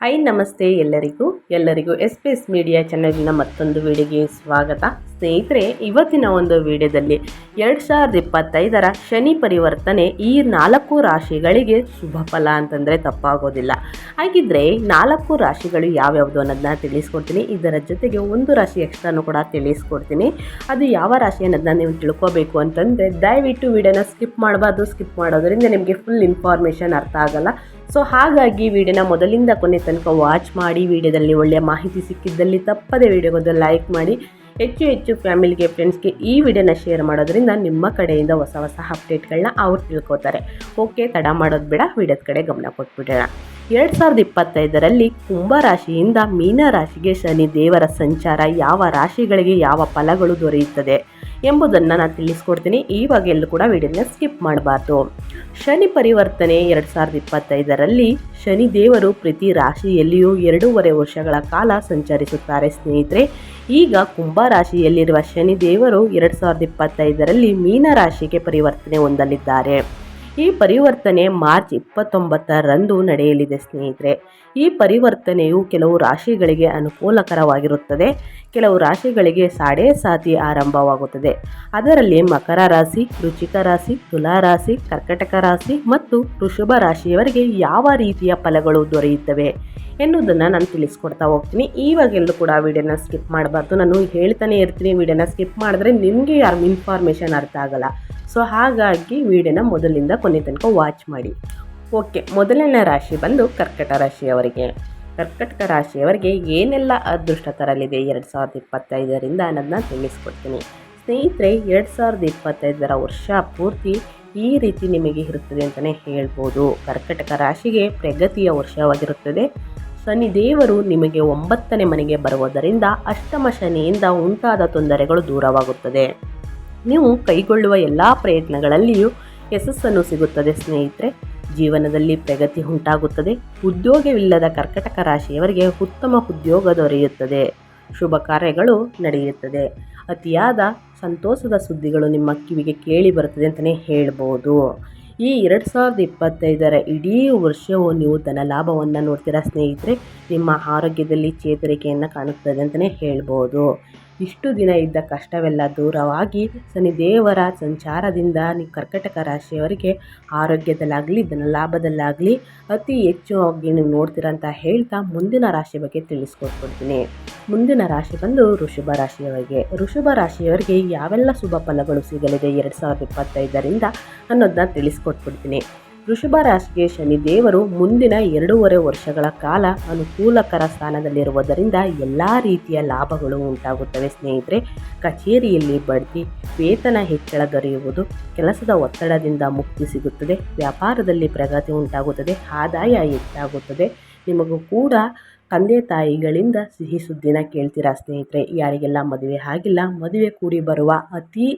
Hi ನಮಸ್ತೆ ಎಲ್ಲರಿಗೂ. ಎಲ್ಲರಿಗೂ ಎಸ್ ಪಿ ಎಸ್ ಮೀಡಿಯಾ ಚಾನೆಲ್ನ ಮತ್ತೊಂದು ವಿಡಿಯೋಗೆ ಸ್ವಾಗತ. ಸ್ನೇಹಿತರೆ, ಇವತ್ತಿನ ಒಂದು ವಿಡಿಯೋದಲ್ಲಿ ಎರಡು ಸಾವಿರದ ಇಪ್ಪತ್ತೈದರ ಶನಿ ಪರಿವರ್ತನೆ ಈ ನಾಲ್ಕು ರಾಶಿಗಳಿಗೆ ಶುಭ ಫಲ ಅಂತಂದರೆ ತಪ್ಪಾಗೋದಿಲ್ಲ. ಹಾಗಿದ್ರೆ ನಾಲ್ಕು ರಾಶಿಗಳು ಯಾವ್ಯಾವುದು ಅನ್ನೋದನ್ನ ತಿಳಿಸ್ಕೊಡ್ತೀನಿ. ಇದರ ಜೊತೆಗೆ ಒಂದು ರಾಶಿ ಎಕ್ಸ್ಟ್ರಾನು ಕೂಡ ತಿಳಿಸ್ಕೊಡ್ತೀನಿ. ಅದು ಯಾವ ರಾಶಿ ಅನ್ನೋದನ್ನ ನೀವು ತಿಳ್ಕೊಬೇಕು ಅಂತಂದರೆ ದಯವಿಟ್ಟು ವಿಡಿಯೋನ ಸ್ಕಿಪ್ ಮಾಡಬಾರ್ದು. ಸ್ಕಿಪ್ ಮಾಡೋದ್ರಿಂದ ನಿಮಗೆ ಫುಲ್ ಇನ್ಫಾರ್ಮೇಷನ್ ಅರ್ಥ ಆಗಲ್ಲ. ಸೊ ಹಾಗಾಗಿ ವಿಡಿಯೋನ ಮೊದಲಿಂದ ಕೊನೆ ತನಕ ವಾಚ್ ಮಾಡಿ, ವಿಡಿಯೋದಲ್ಲಿ ಒಳ್ಳೆಯ ಮಾಹಿತಿ ಸಿಕ್ಕಿದ್ದಲ್ಲಿ ತಪ್ಪದೇ ವಿಡಿಯೋಗೊಂದು ಲೈಕ್ ಮಾಡಿ. ಹೆಚ್ಚು ಹೆಚ್ಚು ಫ್ಯಾಮಿಲಿಗೆ ಫ್ರೆಂಡ್ಸ್ಗೆ ಈ ವಿಡಿಯೋನ ಶೇರ್ ಮಾಡೋದ್ರಿಂದ ನಿಮ್ಮ ಕಡೆಯಿಂದ ಹೊಸ ಹೊಸ ಅಪ್ಡೇಟ್ಗಳನ್ನ ಅವ್ರು ತಿಳ್ಕೊತಾರೆ. ಓಕೆ ತಡ ಮಾಡೋದು ಬೇಡ, ವಿಡಿಯೋದ ಕಡೆ ಗಮನ ಕೊಟ್ಬಿಡೋಣ. ಎರಡು ಸಾವಿರದ ಇಪ್ಪತ್ತೈದರಲ್ಲಿ ಕುಂಭರಾಶಿಯಿಂದ ಮೀನ ರಾಶಿಗೆ ಶನಿ ದೇವರ ಸಂಚಾರ ಯಾವ ರಾಶಿಗಳಿಗೆ ಯಾವ ಫಲಗಳು ದೊರೆಯುತ್ತದೆ? ಎಂಬುದನ್ನು ನಾನು ತಿಳಿಸ್ಕೊಡ್ತೀನಿ. ಈವಾಗ ಎಲ್ಲೂ ಕೂಡ ವಿಡಿಯೋನ ಸ್ಕಿಪ್ ಮಾಡಬಾರ್ದು. ಶನಿ ಪರಿವರ್ತನೆ ಎರಡು ಸಾವಿರದ ಇಪ್ಪತ್ತೈದರಲ್ಲಿ ಶನಿ ದೇವರು ಪ್ರತಿ ರಾಶಿಯಲ್ಲಿಯೂ ಎರಡೂವರೆ ವರ್ಷಗಳ ಕಾಲ ಸಂಚರಿಸುತ್ತಾರೆ ಸ್ನೇಹಿತರೆ. ಈಗ ಕುಂಭ ರಾಶಿಯಲ್ಲಿರುವ ಶನಿ ದೇವರು ಎರಡು ಸಾವಿರದ ಇಪ್ಪತ್ತೈದರಲ್ಲಿ ಮೀನ ರಾಶಿಗೆ ಪರಿವರ್ತನೆ ಹೊಂದಲಿದ್ದಾರೆ. ಈ ಪರಿವರ್ತನೆ ಮಾರ್ಚ್ ಇಪ್ಪತ್ತೊಂಬತ್ತರಂದು ನಡೆಯಲಿದೆ ಸ್ನೇಹಿತರೆ. ಈ ಪರಿವರ್ತನೆಯು ಕೆಲವು ರಾಶಿಗಳಿಗೆ ಅನುಕೂಲಕರವಾಗಿರುತ್ತದೆ. ಕೆಲವು ರಾಶಿಗಳಿಗೆ ಸಾಡೆ ಸಾತಿ ಆರಂಭವಾಗುತ್ತದೆ. ಅದರಲ್ಲಿ ಮಕರ ರಾಶಿ ರುಚಿಕ ರಾಶಿ, ತುಲಾ ರಾಶಿ, ಕರ್ಕಟಕ ರಾಶಿ ಮತ್ತು ವೃಷಭ ರಾಶಿಯವರಿಗೆ ಯಾವ ರೀತಿಯ ಫಲಗಳು ದೊರೆಯುತ್ತವೆ ಎನ್ನುವುದನ್ನು ನಾನು ತಿಳಿಸ್ಕೊಡ್ತಾ ಹೋಗ್ತೀನಿ. ಈವಾಗೆಲ್ಲೂ ಕೂಡ ವಿಡಿಯೋನ ಸ್ಕಿಪ್ ಮಾಡಬಾರ್ದು. ನಾನು ಹೇಳ್ತಾನೆ ಇರ್ತೀನಿ, ವಿಡಿಯೋನ ಸ್ಕಿಪ್ ಮಾಡಿದ್ರೆ ನಿಮಗೆ ಯಾರು ಇನ್ಫಾರ್ಮೇಷನ್ ಅರ್ಥ ಆಗಲ್ಲ. ಸೊ ಹಾಗಾಗಿ ವಿಡಿಯೋನ ಮೊದಲಿಂದ ಕೊನೆ ತನಕ ವಾಚ್ ಮಾಡಿ. ಓಕೆ ಮೊದಲನೇ ರಾಶಿ ಬಂದು ಕರ್ಕಟ ರಾಶಿಯವರಿಗೆ. ಕರ್ಕಟಕ ರಾಶಿಯವರಿಗೆ ಏನೆಲ್ಲ ಅದೃಷ್ಟ ತರಲಿದೆ ಎರಡು ಸಾವಿರದ ಇಪ್ಪತ್ತೈದರಿಂದ ಅನ್ನೋದನ್ನ ತಿಳಿಸ್ಕೊಡ್ತೀನಿ. ಸ್ನೇಹಿತರೆ, ಎರಡು ಸಾವಿರದ ಇಪ್ಪತ್ತೈದರ ವರ್ಷ ಪೂರ್ತಿ ಈ ರೀತಿ ನಿಮಗೆ ಇರುತ್ತದೆ ಅಂತಲೇ ಹೇಳ್ಬೋದು. ಕರ್ಕಟಕ ರಾಶಿಗೆ ಪ್ರಗತಿಯ ವರ್ಷವಾಗಿರುತ್ತದೆ. ಶನಿ ದೇವರು ನಿಮಗೆ ಒಂಬತ್ತನೇ ಮನೆಗೆ ಬರುವುದರಿಂದ ಅಷ್ಟಮ ಶನಿಯಿಂದ ಉಂಟಾದ ತೊಂದರೆಗಳು ದೂರವಾಗುತ್ತದೆ. ನೀವು ಕೈಗೊಳ್ಳುವ ಎಲ್ಲ ಪ್ರಯತ್ನಗಳಲ್ಲಿಯೂ ಯಶಸ್ಸನ್ನು ಸಿಗುತ್ತದೆ ಸ್ನೇಹಿತರೆ. ಜೀವನದಲ್ಲಿ ಪ್ರಗತಿ ಉಂಟಾಗುತ್ತದೆ. ಉದ್ಯೋಗವಿಲ್ಲದ ಕರ್ಕಟಕ ರಾಶಿಯವರಿಗೆ ಉತ್ತಮ ಉದ್ಯೋಗ ದೊರೆಯುತ್ತದೆ. ಶುಭ ಕಾರ್ಯಗಳು ನಡೆಯುತ್ತದೆ. ಅತಿಯಾದ ಸಂತೋಷದ ಸುದ್ದಿಗಳು ನಿಮ್ಮ ಕಿವಿಗೆ ಕೇಳಿ ಬರುತ್ತದೆ ಅಂತಲೇ ಹೇಳ್ಬೋದು. ಈ ಎರಡು ಸಾವಿರದ ಇಪ್ಪತ್ತೈದರ ಇಡೀ ವರ್ಷವು ನೀವು ಧನ ಲಾಭವನ್ನು ನೋಡ್ತೀರಾ ಸ್ನೇಹಿತರೆ? ನಿಮ್ಮ ಆರೋಗ್ಯದಲ್ಲಿ ಚೇತರಿಕೆಯನ್ನು ಕಾಣುತ್ತದೆ ಅಂತಲೇ ಹೇಳ್ಬೋದು. ಇಷ್ಟು ದಿನ ಇದ್ದ ಕಷ್ಟವೆಲ್ಲ ದೂರವಾಗಿ ಶನಿದೇವರ ಸಂಚಾರದಿಂದ ನೀವು ಕರ್ಕಟಕ ರಾಶಿಯವರಿಗೆ ಆರೋಗ್ಯದಲ್ಲಾಗಲಿ ಧನ ಲಾಭದಲ್ಲಾಗಲಿ ಅತಿ ಹೆಚ್ಚು ಆಗಿ ನೀವು ನೋಡ್ತೀರ ಅಂತ ಹೇಳ್ತಾ ಮುಂದಿನ ರಾಶಿ ಬಗ್ಗೆ ತಿಳಿಸ್ಕೊಟ್ಬಿಡ್ತೀನಿ. ಮುಂದಿನ ರಾಶಿ ಬಂದು ಋಷಭ ರಾಶಿಯವರಿಗೆ. ಋಷಭ ರಾಶಿಯವರಿಗೆ ಯಾವೆಲ್ಲ ಶುಭ ಫಲಗಳು ಸಿಗಲಿದೆ ಎರಡು ಸಾವಿರದ ಇಪ್ಪತ್ತೈದರಿಂದ ಅನ್ನೋದನ್ನ ತಿಳಿಸ್ಕೊಟ್ಬಿಡ್ತೀನಿ. ವೃಷಭ ಶನಿ ದೇವರು ಮುಂದಿನ ಎರಡೂವರೆ ವರ್ಷಗಳ ಕಾಲ ಅನುಕೂಲಕರ ಸ್ಥಾನದಲ್ಲಿರುವುದರಿಂದ ಎಲ್ಲ ರೀತಿಯ ಲಾಭಗಳು ಉಂಟಾಗುತ್ತವೆ. ಸ್ನೇಹಿತರೆ, ಕಚೇರಿಯಲ್ಲಿ ಬಡ್ತಿ, ವೇತನ ಹೆಚ್ಚಳ ದೊರೆಯುವುದು ಕೆಲಸದ ಒತ್ತಡದಿಂದ ಮುಕ್ತಿ ಸಿಗುತ್ತದೆ. ವ್ಯಾಪಾರದಲ್ಲಿ ಪ್ರಗತಿ ಉಂಟಾಗುತ್ತದೆ, ಆದಾಯ ಹೆಚ್ಚಾಗುತ್ತದೆ. ನಿಮಗೂ ಕೂಡ ತಂದೆ ತಾಯಿಗಳಿಂದ ಸಿಹಿ ಸುದ್ದಿನ ಕೇಳ್ತೀರಾ ಸ್ನೇಹಿತರೆ. ಯಾರಿಗೆಲ್ಲ ಮದುವೆ ಆಗಿಲ್ಲ, ಮದುವೆ ಕೂಡಿ ಬರುವ ಅತಿ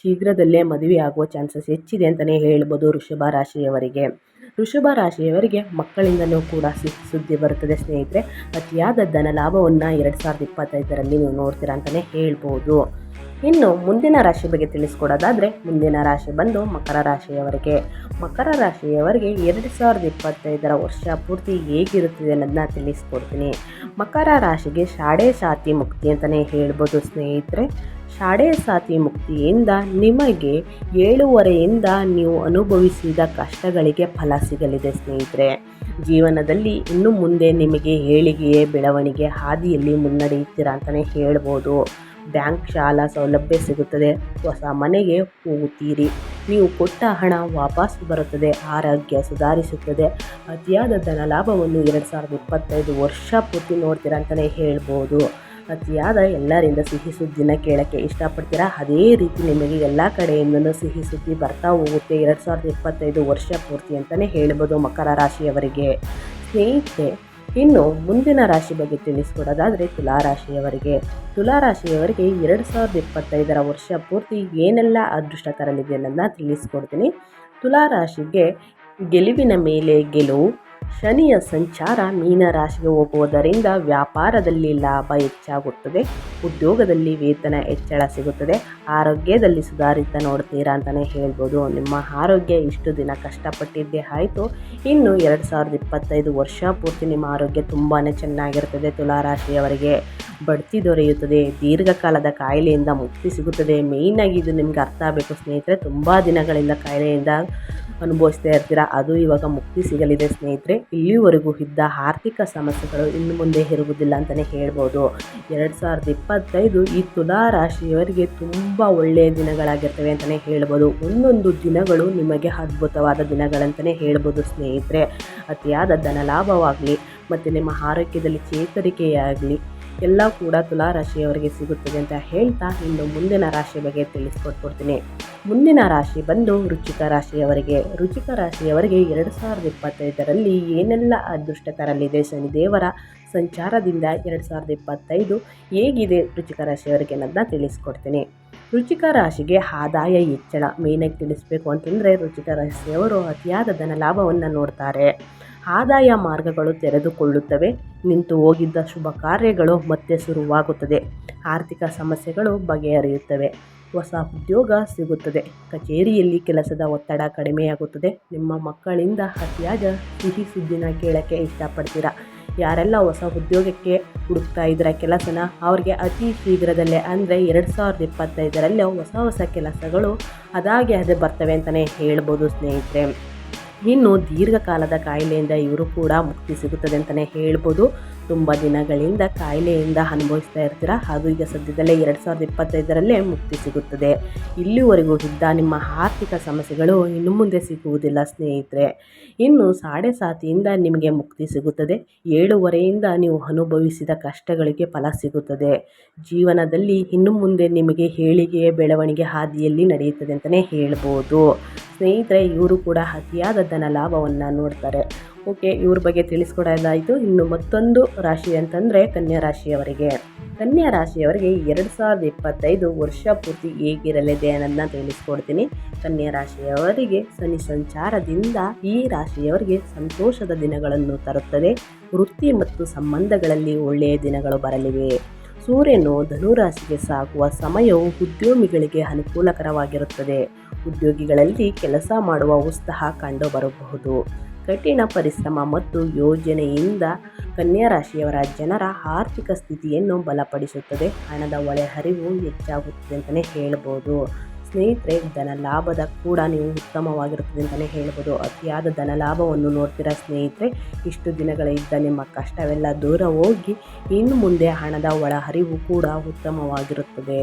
ಶೀಘ್ರದಲ್ಲೇ ಮದುವೆ ಆಗುವ ಚಾನ್ಸಸ್ ಹೆಚ್ಚಿದೆ ಅಂತಲೇ ಹೇಳ್ಬೋದು ವೃಷಭ ರಾಶಿಯವರಿಗೆ. ವೃಷಭ ರಾಶಿಯವರಿಗೆ ಮಕ್ಕಳಿಂದಲೂ ಕೂಡ ಸಿಹಿ ಸುದ್ದಿ ಬರುತ್ತದೆ ಸ್ನೇಹಿತರೆ. ಅತಿಯಾದ ಧನ ಲಾಭವನ್ನು ಎರಡು ಸಾವಿರದ ಇಪ್ಪತ್ತೈದರಲ್ಲಿ ನೀವು ನೋಡ್ತೀರಾ ಅಂತಲೇ ಹೇಳ್ಬೋದು. ಇನ್ನು ಮುಂದಿನ ರಾಶಿ ಬಗ್ಗೆ ತಿಳಿಸ್ಕೊಡೋದಾದರೆ, ಮುಂದಿನ ರಾಶಿ ಬಂದು ಮಕರ ರಾಶಿಯವರಿಗೆ. ಮಕರ ರಾಶಿಯವರಿಗೆ ಎರಡು ಸಾವಿರದ ಇಪ್ಪತ್ತೈದರ ವರ್ಷ ಪೂರ್ತಿ ಹೇಗಿರುತ್ತದೆ ಅನ್ನೋದನ್ನ ತಿಳಿಸ್ಕೊಡ್ತೀನಿ. ಮಕರ ರಾಶಿಗೆ ಶಾಡೆ ಸಾತಿ ಮುಕ್ತಿ ಅಂತಲೇ ಹೇಳ್ಬೋದು ಸ್ನೇಹಿತರೆ. ಶಾಡೆ ಸಾತಿ ಮುಕ್ತಿಯಿಂದ ನಿಮಗೆ ಏಳುವರೆಯಿಂದ ನೀವು ಅನುಭವಿಸಿದ ಕಷ್ಟಗಳಿಗೆ ಫಲ ಸಿಗಲಿದೆ ಸ್ನೇಹಿತರೆ. ಜೀವನದಲ್ಲಿ ಇನ್ನು ಮುಂದೆ ನಿಮಗೆ ಏಳಿಗೆಯೇ, ಬೆಳವಣಿಗೆ ಹಾದಿಯಲ್ಲಿ ಮುನ್ನಡೆಯುತ್ತೀರಾ ಅಂತಲೇ ಹೇಳ್ಬೋದು. ಬ್ಯಾಂಕ್ ಶಾಲಾ ಸೌಲಭ್ಯ ಸಿಗುತ್ತದೆ. ಹೊಸ ಮನೆಗೆ ಹೋಗುತ್ತೀರಿ. ನೀವು ಕೊಟ್ಟ ಹಣ ವಾಪಸ್ ಬರುತ್ತದೆ. ಆರೋಗ್ಯ ಸುಧಾರಿಸುತ್ತದೆ. ಅತಿಯಾದ ಧನ ಲಾಭವನ್ನು ಎರಡು ಸಾವಿರದ ಇಪ್ಪತ್ತೈದು ವರ್ಷ ಪೂರ್ತಿ ನೋಡ್ತೀರಾ ಅಂತಲೇ ಹೇಳ್ಬೋದು. ಅತಿಯಾದ ಎಲ್ಲರಿಂದ ಸಿಹಿ ಸುದ್ದಿನ ಕೇಳೋಕ್ಕೆ ಇಷ್ಟಪಡ್ತೀರಾ? ಅದೇ ರೀತಿ ನಿಮಗೆ ಎಲ್ಲ ಕಡೆಯಿಂದಲೂ ಸಿಹಿ ಸುದ್ದಿ ಬರ್ತಾ ಹೋಗುತ್ತೆ ಎರಡು ಸಾವಿರದ ಇಪ್ಪತ್ತೈದು ವರ್ಷ ಪೂರ್ತಿ ಅಂತಲೇ ಹೇಳ್ಬೋದು ಮಕರ ರಾಶಿಯವರಿಗೆ. ಸ್ನೇಹಿತರೆ ಇನ್ನು ಮುಂದಿನ ರಾಶಿ ಬಗ್ಗೆ ತಿಳಿಸ್ಕೊಡೋದಾದರೆ ತುಲಾರಾಶಿಯವರಿಗೆ. ತುಲಾರಾಶಿಯವರಿಗೆ ಎರಡು ಸಾವಿರದ ಇಪ್ಪತ್ತೈದರ ವರ್ಷ ಪೂರ್ತಿ ಏನೆಲ್ಲ ಅದೃಷ್ಟ ತರಲಿದೆ ಅನ್ನೋದನ್ನ ತಿಳಿಸ್ಕೊಡ್ತೀನಿ. ತುಲಾರಾಶಿಗೆ ಗೆಲುವಿನ ಮೇಲೆ ಗೆಲುವು ಶನಿಯ ಸಂಚಾರ ಮೀನರಾಶಿಗೆ ಹೋಗುವುದರಿಂದ ವ್ಯಾಪಾರದಲ್ಲಿ ಲಾಭ ಹೆಚ್ಚಾಗುತ್ತದೆ, ಉದ್ಯೋಗದಲ್ಲಿ ವೇತನ ಹೆಚ್ಚಳ ಸಿಗುತ್ತದೆ, ಆರೋಗ್ಯದಲ್ಲಿ ಸುಧಾರಿತ ನೋಡ್ತೀರಾ ಅಂತಲೇ ಹೇಳ್ಬೋದು. ನಿಮ್ಮ ಆರೋಗ್ಯ ಇಷ್ಟು ದಿನ ಕಷ್ಟಪಟ್ಟಿದ್ದೇ ಆಯಿತು. ಇನ್ನು ಎರಡು ಸಾವಿರದ ಇಪ್ಪತ್ತೈದು ವರ್ಷ ಪೂರ್ತಿ ನಿಮ್ಮ ಆರೋಗ್ಯ ತುಂಬಾ ಚೆನ್ನಾಗಿರ್ತದೆ ತುಲಾರಾಶಿಯವರಿಗೆ ಬಡ್ತಿ ದೊರೆಯುತ್ತದೆ. ದೀರ್ಘಕಾಲದ ಕಾಯಿಲೆಯಿಂದ ಮುಕ್ತಿ ಸಿಗುತ್ತದೆ. ಮೇಯ್ನಾಗಿ ಇದು ನಿಮ್ಗೆ ಅರ್ಥ ಆಗಬೇಕು ಸ್ನೇಹಿತರೆ. ತುಂಬ ದಿನಗಳಿಂದ ಕಾಯಿಲೆಯಿಂದ ಅನುಭವಿಸ್ತಾ ಇರ್ತೀರ? ಅದು ಇವಾಗ ಮುಕ್ತಿ ಸಿಗಲಿದೆ ಸ್ನೇಹಿತರೆ. ಇಲ್ಲಿವರೆಗೂ ಇದ್ದ ಆರ್ಥಿಕ ಸಮಸ್ಯೆಗಳು ಇನ್ನು ಮುಂದೆ ಇರುವುದಿಲ್ಲ ಅಂತಲೇ ಹೇಳ್ಬೋದು. ಎರಡು ಸಾವಿರದ ಇಪ್ಪತ್ತೈದು ಈ ತುಲಾ ರಾಶಿಯವರಿಗೆ ತುಂಬ ಒಳ್ಳೆಯ ದಿನಗಳಾಗಿರ್ತವೆ ಅಂತಲೇ ಹೇಳ್ಬೋದು. ಒಂದೊಂದು ದಿನಗಳು ನಿಮಗೆ ಅದ್ಭುತವಾದ ದಿನಗಳಂತಲೇ ಹೇಳ್ಬೋದು ಸ್ನೇಹಿತರೆ. ಅತಿಯಾದ ಧನ ಲಾಭವಾಗಲಿ, ಮತ್ತು ನಿಮ್ಮ ಆರೋಗ್ಯದಲ್ಲಿ ಚೇತರಿಕೆಯಾಗಲಿ, ಎಲ್ಲ ಕೂಡ ತುಲಾ ರಾಶಿಯವರಿಗೆ ಸಿಗುತ್ತದೆ ಅಂತ ಹೇಳ್ತಾ ಇನ್ನು ಮುಂದಿನ ರಾಶಿ ಬಗ್ಗೆ ತಿಳಿಸ್ಕೊಟ್ಕೊಡ್ತೀನಿ ಮುಂದಿನ ರಾಶಿ ಬಂದು ರುಚಿಕ ರಾಶಿಯವರಿಗೆ. ರುಚಿಕ ರಾಶಿಯವರಿಗೆ ಎರಡು ಸಾವಿರದ ಇಪ್ಪತ್ತೈದರಲ್ಲಿ ಏನೆಲ್ಲ ಅದೃಷ್ಟ ತರಲಿದೆ ಶನಿದೇವರ ಸಂಚಾರದಿಂದ ಎರಡು ಸಾವಿರದ ಇಪ್ಪತ್ತೈದು ಹೇಗಿದೆ ರುಚಿಕ ರಾಶಿಯವರಿಗೆ ಅನ್ನೋದನ್ನ ತಿಳಿಸ್ಕೊಡ್ತೀನಿ. ರುಚಿಕ ರಾಶಿಗೆ ಆದಾಯ ಹೆಚ್ಚಳ ಮೇನಾಗಿ ತಿಳಿಸ್ಬೇಕು ಅಂತಂದರೆ ರುಚಿಕ ರಾಶಿಯವರು ಅತಿಯಾದ ಧನ ಲಾಭವನ್ನು ನೋಡ್ತಾರೆ. ಆದಾಯ ಮಾರ್ಗಗಳು ತೆರೆದುಕೊಳ್ಳುತ್ತವೆ, ನಿಂತು ಹೋಗಿದ್ದ ಶುಭ ಕಾರ್ಯಗಳು ಮತ್ತೆ ಶುರುವಾಗುತ್ತದೆ. ಆರ್ಥಿಕ ಸಮಸ್ಯೆಗಳು ಬಗೆಹರಿಯುತ್ತವೆ. ಹೊಸ ಉದ್ಯೋಗ ಸಿಗುತ್ತದೆ. ಕಚೇರಿಯಲ್ಲಿ ಕೆಲಸದ ಒತ್ತಡ ಕಡಿಮೆಯಾಗುತ್ತದೆ. ನಿಮ್ಮ ಮಕ್ಕಳಿಂದ ಅತಿಯಾದ ಸಿಹಿ ಸುದ್ದಿನ ಕೇಳೋಕ್ಕೆ ಇಷ್ಟಪಡ್ತೀರಾ? ಯಾರೆಲ್ಲ ಹೊಸ ಉದ್ಯೋಗಕ್ಕೆ ಹುಡುಕ್ತಾ ಇದ್ದೀರ ಕೆಲಸನ? ಅವ್ರಿಗೆ ಅತಿ ಶೀಘ್ರದಲ್ಲೇ ಅಂದರೆ ಎರಡು ಸಾವಿರದ ಇಪ್ಪತ್ತೈದರಲ್ಲೇ ಹೊಸ ಹೊಸ ಕೆಲಸಗಳು ಅದಾಗೆ ಅದೇ ಬರ್ತವೆ ಅಂತಲೇ ಹೇಳ್ಬೋದು ಸ್ನೇಹಿತರೆ. ಇನ್ನು ದೀರ್ಘಕಾಲದ ಕಾಯಿಲೆಯಿಂದ ಇವರು ಕೂಡ ಮುಕ್ತಿ ಸಿಗುತ್ತದೆ ಅಂತಲೇ ಹೇಳ್ಬೋದು. ತುಂಬ ದಿನಗಳಿಂದ ಕಾಯಿಲೆಯಿಂದ ಅನುಭವಿಸ್ತಾ ಇರ್ತೀರ? ಹಾಗೂ ಈಗ ಸದ್ಯದಲ್ಲೇ ಎರಡು ಸಾವಿರದ ಇಪ್ಪತ್ತೈದರಲ್ಲೇ ಮುಕ್ತಿ ಸಿಗುತ್ತದೆ. ಇಲ್ಲಿವರೆಗೂ ಇದ್ದ ನಿಮ್ಮ ಆರ್ಥಿಕ ಸಮಸ್ಯೆಗಳು ಇನ್ನು ಮುಂದೆ ಸಿಗುವುದಿಲ್ಲ ಸ್ನೇಹಿತರೆ. ಇನ್ನು ಸಾಡೆ ಸಾತಿಯಿಂದ ನಿಮಗೆ ಮುಕ್ತಿ ಸಿಗುತ್ತದೆ. ಏಳುವರೆಯಿಂದ ನೀವು ಅನುಭವಿಸಿದ ಕಷ್ಟಗಳಿಗೆ ಫಲ ಸಿಗುತ್ತದೆ. ಜೀವನದಲ್ಲಿ ಇನ್ನು ಮುಂದೆ ನಿಮಗೆ ಹೇಳಿಗೆಯ ಬೆಳವಣಿಗೆ ಹಾದಿಯಲ್ಲಿ ನಡೆಯುತ್ತದೆ ಅಂತಲೇ ಹೇಳ್ಬೋದು. ಸ್ನೇಹಿತರೆ, ಇವರು ಕೂಡ ಅತಿಯಾದ ಧನ ಲಾಭವನ್ನು ನೋಡ್ತಾರೆ. ಓಕೆ, ಇವ್ರ ಬಗ್ಗೆ ತಿಳಿಸ್ಕೊಡೋದಾಯಿತು. ಇನ್ನು ಮತ್ತೊಂದು ರಾಶಿ ಅಂತಂದರೆ ಕನ್ಯಾ ರಾಶಿಯವರಿಗೆ. ಕನ್ಯಾ ರಾಶಿಯವರಿಗೆ ಎರಡು ಸಾವಿರದ ಇಪ್ಪತ್ತೈದು ವರ್ಷ ಪೂರ್ತಿ ಹೇಗಿರಲಿದೆ ಅನ್ನೋದನ್ನ ತಿಳಿಸ್ಕೊಡ್ತೀನಿ. ಕನ್ಯಾ ರಾಶಿಯವರಿಗೆ ಶನಿ ಸಂಚಾರದಿಂದ ಈ ರಾಶಿಯವರಿಗೆ ಸಂತೋಷದ ದಿನಗಳನ್ನು ತರುತ್ತದೆ. ವೃತ್ತಿ ಮತ್ತು ಸಂಬಂಧಗಳಲ್ಲಿ ಒಳ್ಳೆಯ ದಿನಗಳು ಬರಲಿವೆ. ಸೂರ್ಯನು ಧನುರಾಶಿಗೆ ಸಾಗುವ ಸಮಯವು ಉದ್ಯಮಿಗಳಿಗೆ ಅನುಕೂಲಕರವಾಗಿರುತ್ತದೆ. ಉದ್ಯೋಗಿಗಳಲ್ಲಿ ಕೆಲಸ ಮಾಡುವ ಉತ್ಸಾಹ ಕಂಡುಬರಬಹುದು ಕಠಿಣ ಪರಿಶ್ರಮ ಮತ್ತು ಯೋಜನೆಯಿಂದ ಕನ್ಯಾ ರಾಶಿಯವರ ಜನರ ಆರ್ಥಿಕ ಸ್ಥಿತಿಯನ್ನು ಬಲಪಡಿಸುತ್ತದೆ. ಹಣದ ಒಳೆಹರಿವು ಹೆಚ್ಚಾಗುತ್ತದೆ ಅಂತಲೇ ಹೇಳ್ಬೋದು. ಸ್ನೇಹಿತರೆ, ಧನ ಲಾಭದ ಕೂಡ ನೀವು ಉತ್ತಮವಾಗಿರುತ್ತದೆ ಅಂತಲೇ ಹೇಳ್ಬೋದು. ಅತಿಯಾದ ಧನ ಲಾಭವನ್ನು ನೋಡ್ತೀರಾ ಸ್ನೇಹಿತರೆ? ಇಷ್ಟು ದಿನಗಳಿದ್ದ ನಿಮ್ಮ ಕಷ್ಟವೆಲ್ಲ ದೂರ ಹೋಗಿ ಇನ್ನು ಮುಂದೆ ಹಣದ ಒಳಹರಿವು ಕೂಡ ಉತ್ತಮವಾಗಿರುತ್ತದೆ.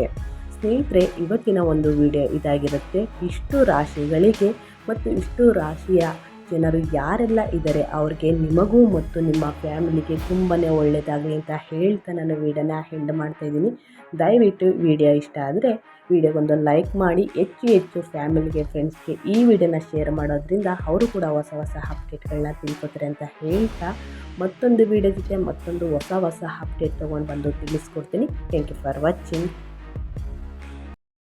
ಸ್ನೇಹಿತರೆ, ಇವತ್ತಿನ ಒಂದು ವಿಡಿಯೋ ಇದಾಗಿರುತ್ತೆ. ಇಷ್ಟು ರಾಶಿಗಳಿಗೆ ಮತ್ತು ಇಷ್ಟು ರಾಶಿಯ ಜನರು ಯಾರೆಲ್ಲ ಇದ್ದಾರೆ ಅವ್ರಿಗೆ ನಿಮಗೂ ಮತ್ತು ನಿಮ್ಮ ಫ್ಯಾಮಿಲಿಗೆ ತುಂಬಾ ಒಳ್ಳೆಯದಾಗಲಿ ಅಂತ ಹೇಳ್ತಾ ನಾನು ವೀಡಿಯೋನ ಹೆಂಡ್ ಮಾಡ್ತಾಯಿದ್ದೀನಿ ದಯವಿಟ್ಟು ವಿಡಿಯೋ ಇಷ್ಟ ಆದರೆ ವಿಡಿಯೋಗೊಂದು ಲೈಕ್ ಮಾಡಿ, ಹೆಚ್ಚು ಹೆಚ್ಚು ಫ್ಯಾಮಿಲಿಗೆ ಫ್ರೆಂಡ್ಸ್ಗೆ ಈ ವಿಡಿಯೋನ ಶೇರ್ ಮಾಡೋದ್ರಿಂದ ಅವರು ಕೂಡ ಹೊಸ ಹೊಸ ಅಪ್ಡೇಟ್ಗಳನ್ನ ತಿಳ್ಕೊತಾರೆ ಅಂತ ಹೇಳ್ತಾ ಮತ್ತೊಂದು ವಿಡಿಯೋ ಜೊತೆ ಮತ್ತೊಂದು ಹೊಸ ಹೊಸ ಅಪ್ಡೇಟ್ ತೊಗೊಂಡು ಬಂದು ತಿಳಿಸ್ಕೊಡ್ತೀನಿ. Thank you for watching